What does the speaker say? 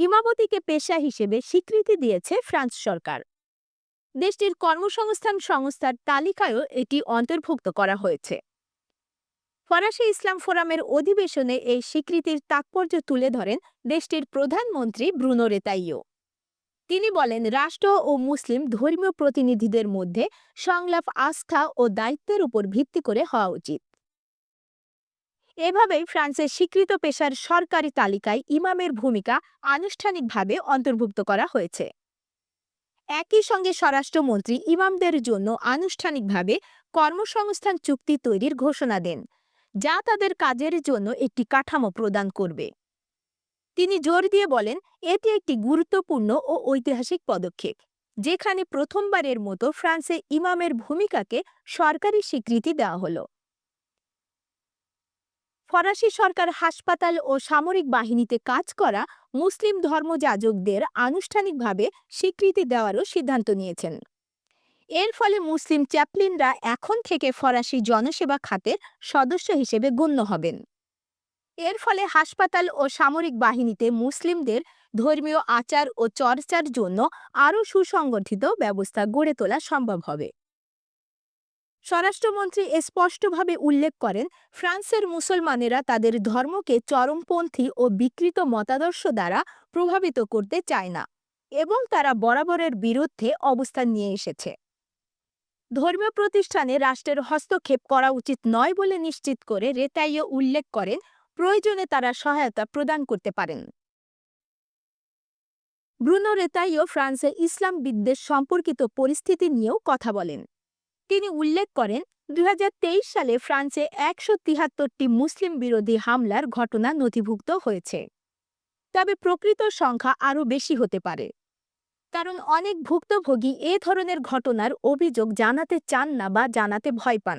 ইমামতিকে পেশা হিসেবে স্বীকৃতি দিয়েছে ফ্রান্স সরকার। দেশটির কর্মসংস্থান সংস্থার তালিকায়ও এটি অন্তর্ভুক্ত করা হয়েছে। ফরাসি ইসলাম ফোরামের অধিবেশনে এই স্বীকৃতির তাৎপর্য তুলে ধরেন দেশটির প্রধানমন্ত্রী ব্রুনো রেতাইও তিনি বলেন, রাষ্ট্র ও মুসলিম ধর্মীয় প্রতিনিধিদের মধ্যে সংলাপ, আস্থা ও দায়িত্বের উপর ভিত্তি করে হওয়া উচিত। এভাবেই ফ্রান্সের স্বীকৃত পেশার সরকারি তালিকায় ইমামের ভূমিকা আনুষ্ঠানিকভাবে অন্তর্ভুক্ত করা হয়েছে। একই সঙ্গে স্বরাষ্ট্রমন্ত্রী ইমামদের জন্য আনুষ্ঠানিকভাবে কর্মসংস্থান চুক্তি তৈরির ঘোষণা দেন, যা তাদের কাজের জন্য একটি কাঠামো প্রদান করবে। তিনি জোর দিয়ে বলেন, এটি একটি গুরুত্বপূর্ণ ও ঐতিহাসিক পদক্ষেপ, যেখানে প্রথমবারের মতো ফ্রান্সে ইমামের ভূমিকাকে সরকারি স্বীকৃতি দেওয়া হলো। ফরাসি সরকার হাসপাতাল ও সামরিক বাহিনীতে কাজ করা মুসলিম ধর্মযাজকদের আনুষ্ঠানিকভাবে স্বীকৃতি দেওয়ারও সিদ্ধান্ত নিয়েছেন। এর ফলে মুসলিম চ্যাপলিনরা এখন থেকে ফরাসি জনসেবা খাতের সদস্য হিসেবে গণ্য হবেন। এর ফলে হাসপাতাল ও সামরিক বাহিনীতে মুসলিমদের ধর্মীয় আচার ও চর্চার জন্য আরও সুসংগঠিত ব্যবস্থা গড়ে তোলা সম্ভব হবে। স্বরাষ্ট্রমন্ত্রী স্পষ্টভাবে উল্লেখ করেন, ফ্রান্সের মুসলমানেরা তাদের ধর্মকে চরমপন্থী ও বিকৃত মতাদর্শ দ্বারা প্রভাবিত করতে চায় না এবং তারা বরাবরের বিরুদ্ধে অবস্থান নিয়ে এসেছে। ধর্মীয় প্রতিষ্ঠানে রাষ্ট্রের হস্তক্ষেপ করা উচিত নয় বলে নিশ্চিত করে রেতাইও উল্লেখ করেন, প্রয়োজনে তারা সহায়তা প্রদান করতে পারেন। ব্রুনো রেতাইও ফ্রান্সে ইসলাম বিদ্বেষ সম্পর্কিত পরিস্থিতি নিয়েও কথা বলেন। তিনি উল্লেখ করেন দু হাজার তেইশ সালে ফ্রান্সে একশো তিহাত্তরটি মুসলিম বিরোধী হামলার ঘটনা নথিভুক্ত হয়েছে। তবে প্রকৃত সংখ্যা আরও বেশি হতে পারে। কারণ অনেক ভুক্তভোগী এ ধরনের ঘটনার অভিযোগ জানাতে চান না বা জানাতে ভয় পান।